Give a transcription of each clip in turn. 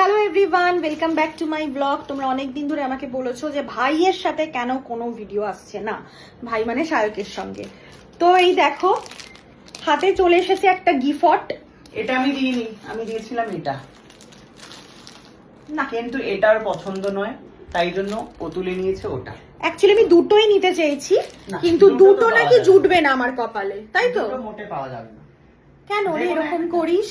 Hello everyone welcome back to my blog তোমরা অনেক দিন ধরে আমাকে বলেছ যে ভাইয়ের সাথে কেন কোনো ভিডিও আসছে না? ভাই মানে শায়কের সঙ্গে। তো এই দেখো হাতে চলে এসেছে একটা গিফট এটা আমি দিইনি আমি দিয়েছিলাম এটা। না। কিন্তু এটার পছন্দ নয় তাই জন্য ও তুলে নিয়েছে ওটা। অ্যাকচুয়ালি আমি দুটোই নিতে চেয়েছি কিন্তু দুটো নাকি জুটবে না আমার কপালে তাই তো? মোটে পাওয়া যাবে না। কেন রে এরকম করিস?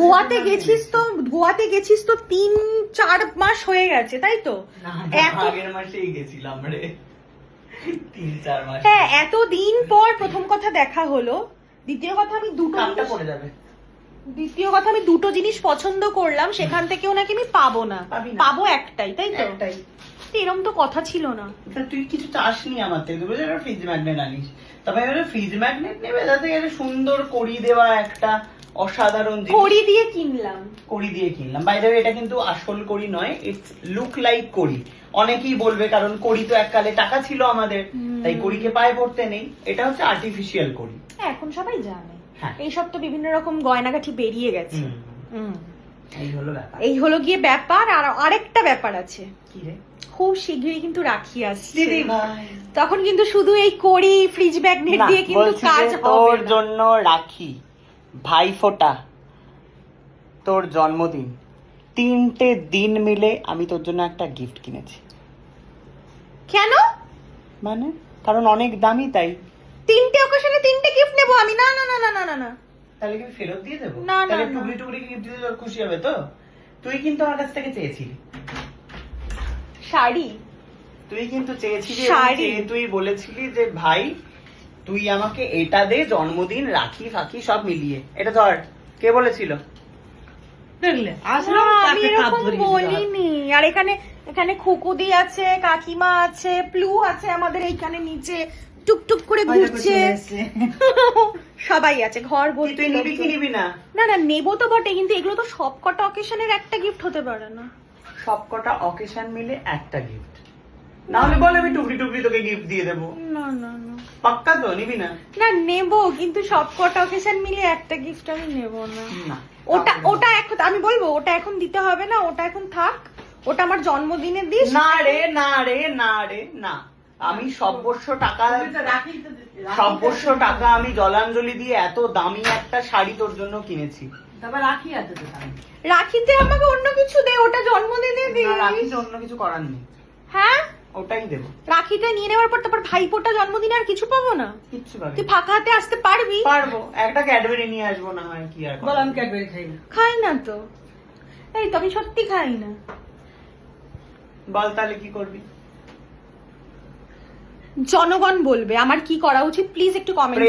গোয়াতে গেছিস তো গোয়াতে গেছিস তো তিন চার মাস হয়ে গেছে তাই তো? আগের মাসেই গেছিলাম রে। হ্যাঁ এতদিন পর প্রথম কথা দেখা হলো। দ্বিতীয় কথা আমি দুটো দ্বিতীয় কথা আমি দুটো জিনিস পছন্দ করলাম সেখান থেকেও নাকি আমি পাবো না। পাবো একটাই তাই তো? এরম তো কথা ছিল না। তুই কিছু চাসনি আমার থেকে ফ্রিজ ম্যাগনেট আনিস। তবে এবারে ফ্রিজ ম্যাগনেট নেবে? যাতে একটা সুন্দর কড়ি দেওয়া একটা অসাধারণ কড়ি দিয়ে কিনলাম। কড়ি দিয়ে কিনলাম। বাইরে এটা কিন্তু আসল কড়ি নয় ইটস লুক লাইক কড়ি। অনেকেই বলবে কারণ কড়ি তো এককালে টাকা ছিল আমাদের। তাই কড়িকে পায়ে পড়তে নেই। এটা হচ্ছে আর্টিফিশিয়াল কড়ি। হ্যাঁ, এখন সবাই জানে। হ্যাঁ। এইসব তো বিভিন্ন রকম গয়নাগাঠি বেরিয়ে গেছে। এই হলো ব্যাপার। এই হলো গিয়ে ব্যাপার আর আরেকটা ব্যাপার আছে। কি রে? খুব শীঘ্রই কিন্তু রাখি আসছে। তখন কিন্তু শুধু এই কড়ি ফ্রিজ ম্যাগনেট দিয়ে কিন্তু কাজ হবে তোর জন্য রাখি ভাই ফোটা তোর জন্মদিন। তিনটে দিন মিলে আমি তোর জন্য একটা গিফট কিনেছি। কেন? মানে? কারণ অনেক দামি তাই। তিনটে অকেশনে তিনটে গিফট নেব আমি। না না না না না না না। তাহলে কি ফেরত দিয়ে দেবো। না, না। টুকরি টুকরি গিফট দিলে তোর খুশি হবে। তো তুই কিন্তু আমার কাছ থেকে চেয়েছিলি। শাড়ি। তুই কিন্তু চেয়েছিলি শাড়ি। তুই বলেছিলি যে ভাই তুই আমাকে এটা দে জন্মদিন রাখি ফাকি সব মিলিয়ে। এটা ধর কে বলেছিল? দেখলে আসলাম আমি এরকম বলিনি। আর এখানে এখানে খুকুদি আছে কাকিমা আছে প্লু আছে আমাদের এইখানে নিচে টুকটুক করে ঘুরছে। সবাই আছে ঘর কি ভর্তি তুই নিবি কি নিবি না? না না নেব তো বটে কিন্তু এগুলো তো সব কটা অকেশনের একটা গিফট হতে পারে না। সবকটা অকেশন মিলে একটা গিফট না হলে বল আমি টুকরি টুকরি তোকে গিফট দিয়ে দেবো। না না না। পাক্কা তো? নিবি না? না নেব কিন্তু সব কটা অকেশন মিলে একটা গিফট আমি নেব না। না ওটা ওটা এখন আমি বলব ওটা এখন দিতে হবে না ওটা এখন থাক। ওটা আমার জন্মদিনে দিস। না রে না রে না রে না। আমি সর্বস্ব টাকা সর্বস্ব টাকা আমি জলাঞ্জলি দিয়ে এত দামি একটা শাড়ি তোর জন্য কিনেছি। রাখিতে আমাকে অন্য কিছু দে ওটা জন্মদিনে রাখিতে অন্য কিছু করার নেই। হ্যাঁ? ওটাই দেবো। রাখিটা নিয়ে নেওয়ার পর তারপর ভাইপোটা জন্মদিনে আর কিছু পাবো না? কিচ্ছু পাবি তুই ফাঁকা হাতে আসতে পারবি? পারব। একটা ক্যাডবেরি নিয়ে আসব না হয় কি আর বল আমি ক্যাডবেরি খাই না। খাই না তো। এই তো আমি সত্যি খাই না। বল তাহলে কি করবি? জনগণ বলবে আমার কি করা উচিত? প্লিজ একটু কমেন্ট